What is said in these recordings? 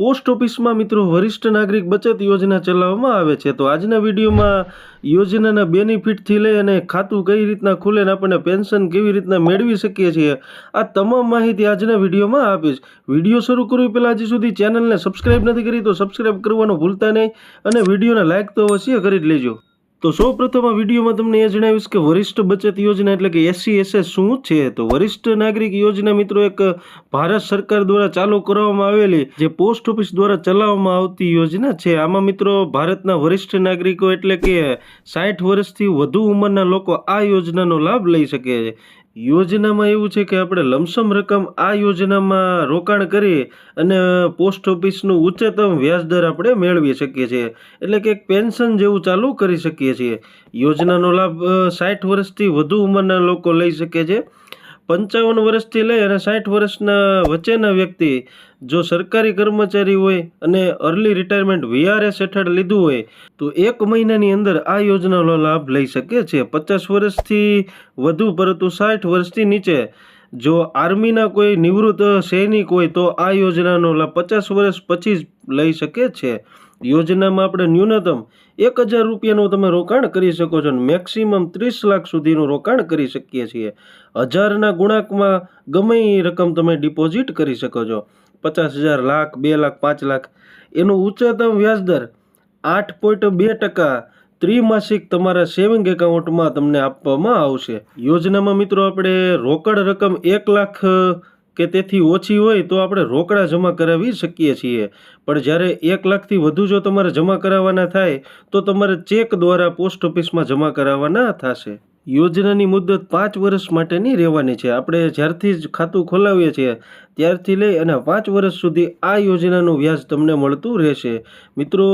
Post ઓફિસમાં મિત્રો વરિષ્ઠ નાગરિક બચત યોજના ચલાવવામાં આવે છે. તો આજના વિડીયોમાં યોજનાના બેનિફિટથી લઈ અને ખાતું કઈ રીતના ખુલે ને આપણને પેન્શન કેવી રીતના મેળવી શકીએ છીએ, આ તમામ માહિતી આજના વિડીયોમાં આપીશ. વીડિયો શરૂ કરવી પહેલાં હજી સુધી ચેનલને સબસ્ક્રાઈબ નથી કરી તો સબસ્ક્રાઈબ કરવાનું ભૂલતા નહીં અને વિડીયોને લાઇક તો અવશ્ય કરી જ લેજો. તો સૌ પ્રથમ આ વિડીયોમાં તમને એ જણાવીશ કે વરિષ્ઠ બચત યોજના એટલે કે એસસી એસએસ શું છે? તો વરિષ્ઠ નાગરિક યોજના મિત્રો એક ભારત સરકાર દ્વારા ચાલુ કરવામાં આવેલી જે પોસ્ટ ઓફિસ દ્વારા ચલાવવામાં આવતી યોજના છે. આમાં મિત્રો ભારતના વરિષ્ઠ નાગરિકો એટલે કે સાઠ વર્ષથી વધુ ઉંમરના લોકો આ યોજનાનો લાભ લઈ શકે છે. યોજનામાં એવું છે કે આપણે લમસમ રકમ આ યોજનામાં રોકાણ કરી અને પોસ્ટ ઓફિસનું ઉચ્ચતમ વ્યાજદર આપણે મેળવી શકીએ છીએ. એટલે કે એક પેન્શન જેવું ચાલુ કરી શકીએ છીએ. યોજનાનો લાભ સાઠ વર્ષથી વધુ ઉંમરના લોકો લઈ શકે છે. પંચાવન વર્ષથી લઈ અને સાઠ વર્ષના વચ્ચેના વ્યક્તિ જો સરકારી કર્મચારી હોય અને અર્લી રિટાયરમેન્ટ વીઆરએસ હેઠળ લીધું હોય, તો એક મહિનાની અંદર આ યોજનાનો લાભ લઈ શકે છે. પચાસ વર્ષથી વધુ, પરંતુ સાઠ વર્ષથી નીચે. જો આર્મીના કોઈ નિવૃત્ત સૈનિક હોય, તો આ યોજનાનો લાભ પચાસ વર્ષ પછી જ લઈ શકે છે. યોજનામાં આપણે ન્યૂનતમ એક હજાર રૂપિયાનું તમે રોકાણ કરી શકો છો અને મેક્સિમમ ત્રીસ લાખ સુધીનું રોકાણ કરી શકીએ છીએ. હજારના ગુણાંકમાં ગમે એ રકમ તમે ડિપોઝિટ કરી શકો છો. પચાસ હજાર લાખ, બે લાખ, પાંચ લાખ. એનું ઉચ્ચતમ વ્યાજદર આઠ પોઈન્ટ બે ટકા ત્રિમાસિક તમારા સેવિંગ એકાઉન્ટમાં તમને આપવામાં આવશે. યોજનામાં મિત્રો આપણે રોકડ રકમ એક લાખ કે તેથી ઓછી હોય તો આપણે રોકડા જમા કરાવી શકીએ છીએ. પણ જ્યારે એક લાખથી વધુ જો તમારે જમા કરાવવાના થાય, તો તમારે ચેક દ્વારા પોસ્ટ ઓફિસમાં જમા કરાવવાના થશે. યોજનાની મુદત પાંચ વર્ષ માટેની રહેવાની છે. આપણે જ્યારથી જ ખાતું ખોલાવીએ છીએ, ત્યારથી લઈ અને પાંચ વર્ષ સુધી આ યોજનાનું વ્યાજ તમને મળતું રહેશે. મિત્રો,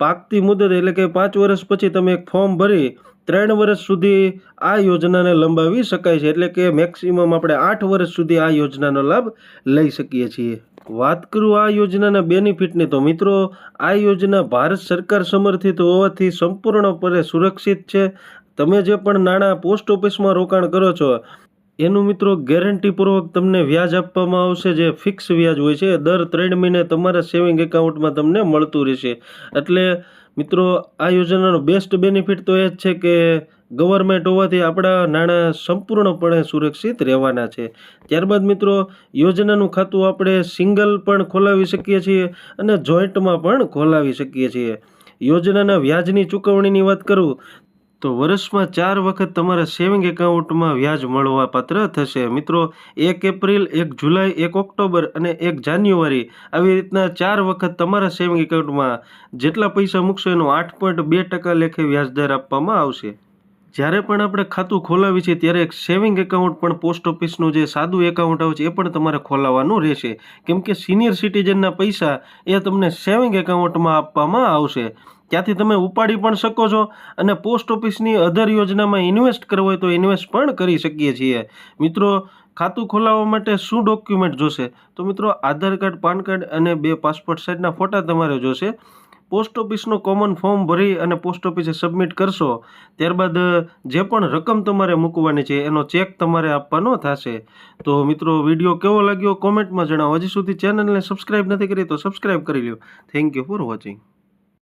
પાકતી મુદત એટલે કે પાંચ વર્ષ પછી તમે એક ફોર્મ ભરી ત્રણ વર્ષ સુધી આ યોજનાને લંબાવી શકાય છે. એટલે કે મેક્સિમમ આપણે આઠ વર્ષ સુધી આ યોજનાનો લાભ લઈ શકીએ છીએ. વાત કરું આ યોજનાના બેનિફિટની તો મિત્રો, આ યોજના ભારત સરકાર સમર્થિત હોવાથી સંપૂર્ણપણે સુરક્ષિત છે. તમે જે પણ નાણાં પોસ્ટ ઓફિસમાં રોકાણ કરો છો, એનું મિત્રો ગેરંટીપૂર્વક તમને વ્યાજ આપવામાં આવશે. જે ફિક્સ વ્યાજ હોય છે દર ત્રણ મહિને તમારા સેવિંગ એકાઉન્ટમાં તમને મળતું રહેશે. એટલે મિત્રો, આ યોજનાનો બેસ્ટ બેનિફિટ તો એ જ છે કે ગવર્મેન્ટ હોવાથી આપણા નાણાં સંપૂર્ણપણે સુરક્ષિત રહેવાના છે. ત્યારબાદ મિત્રો, યોજનાનું ખાતું આપણે સિંગલ પણ ખોલાવી શકીએ છીએ અને જોઈન્ટમાં પણ ખોલાવી શકીએ છીએ. યોજનાના વ્યાજની ચૂકવણીની વાત કરું તો વર્ષમાં ચાર વખત તમારા સેવિંગ એકાઉન્ટમાં વ્યાજ મળવા પાત્ર થશે. મિત્રો, એક એપ્રિલ, એક જુલાઈ, એક ઓક્ટોબર અને એક જાન્યુઆરી આવી રીતના ચાર વખત તમારા સેવિંગ એકાઉન્ટમાં જેટલા પૈસા મૂકશો એનો આઠ પોઈન્ટ બે ટકા લેખે વ્યાજદર આપવામાં આવશે. જ્યારે પણ આપણે ખાતું ખોલાવી છે ત્યારે એક સેવિંગ એકાઉન્ટ પણ પોસ્ટ ઓફિસનું જે સાદું એકાઉન્ટ આવે છે, એ પણ તમારે ખોલાવવાનું રહેશે. કેમ કે સિનિયર સિટીઝનના પૈસા એ તમને સેવિંગ એકાઉન્ટમાં આપવામાં આવશે. ત્યાંથી તમે ઉપાડી પણ શકો છો અને પોસ્ટ ઓફિસની અધર યોજનામાં ઇન્વેસ્ટ કરવો હોય તો ઇન્વેસ્ટ પણ કરી શકીએ છીએ. મિત્રો, ખાતું ખોલાવવા માટે શું ડોક્યુમેન્ટ જોશે? તો મિત્રો, આધાર કાર્ડ, પાન કાર્ડ અને બે પાસપોર્ટ સાઇઝના ફોટા તમારે જોશે. પોસ્ટ ઓફિસનો કોમન ફોર્મ ભરી અને પોસ્ટ ઓફિસે સબમિટ કરશો. ત્યારબાદ, જે પણ રકમ તમારે મૂકવાની છે એનો ચેક તમારે આપવાનો થશે. તો મિત્રો, વીડિયો કેવો લાગ્યો? કોમેન્ટમાં જણાવો. હજી સુધી ચેનલને સબસ્ક્રાઈબ નથી કરી તો સબસ્ક્રાઈબ કરી લો થેન્ક યુ ફોર વોચિંગ.